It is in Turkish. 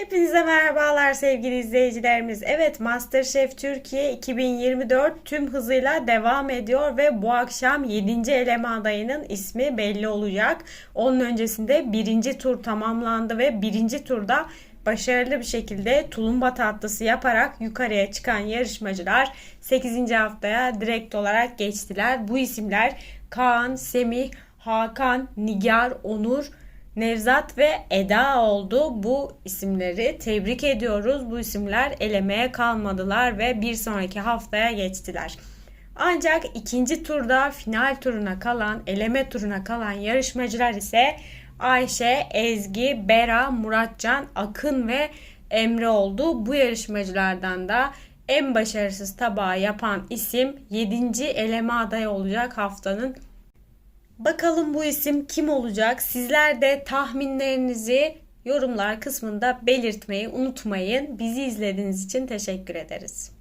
Hepinize merhabalar sevgili izleyicilerimiz. Evet MasterChef Türkiye 2024 tüm hızıyla devam ediyor ve bu akşam 7. eleme adayının ismi belli olacak. Onun öncesinde birinci tur tamamlandı ve birinci turda başarılı bir şekilde tulumba tatlısı yaparak yukarıya çıkan yarışmacılar 8. haftaya direkt olarak geçtiler. Bu isimler Kaan, Semih, Hakan, Nigar, Onur, Nevzat ve Eda oldu. Bu isimleri tebrik ediyoruz. Bu isimler elemeye kalmadılar ve bir sonraki haftaya geçtiler. Ancak ikinci turda final turuna kalan, eleme turuna kalan yarışmacılar ise Ayşe, Ezgi, Bera, Muratcan, Akın ve Emre oldu. Bu yarışmacılardan da en başarısız tabağı yapan isim 7. eleme adayı olacak haftanın Bakalım bu isim kim olacak? Sizler de tahminlerinizi yorumlar kısmında belirtmeyi unutmayın. Bizi izlediğiniz için teşekkür ederiz.